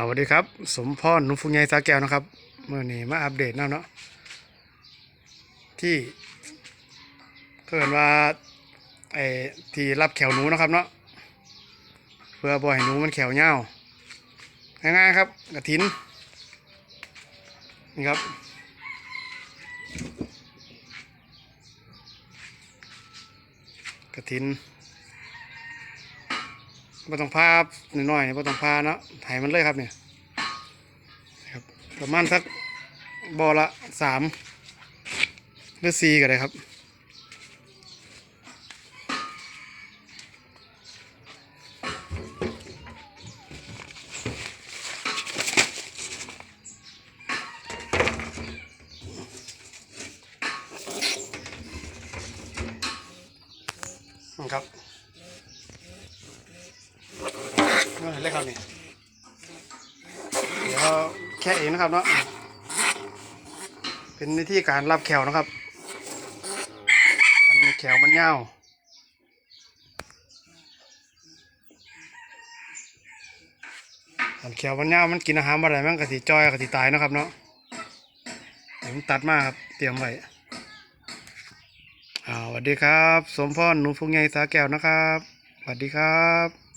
สวัสดีครับ สมพรหนุ่มฟุงใหญ่สาแก้วนะครับเมื่อนี้มาอัปเดตแนวเนาะที่เพื่อนว่าไอ้ที่รับแขวหนูนะครับเนาะเพื่อบ่ให้หนูมันแขวเงาวง่ายๆครับกระถินนี่ครับกระถิน บ่ต้องพาหน่อยๆบ่ต้องพาเนาะไถมันเลยครับเนี่ยครับประมาณสักบ่อละสามหรือสี่ก็ได้ครับครับ เลยครับนี่เดี๋ยวแค่เองนะครับเนาะเป็นวิธีการรับแขวนะครับอันแขวมันยาอันแขวมันยามันกินอาหารอะไรมันกะติจอยกะติตายนะครับเนาะเดี๋ยวผมตัดมาครับเตรียมไว้อาสวัสดีครับ สมพรหนูพุงใหญ่สาแก้วนะครับ สวัสดีครับ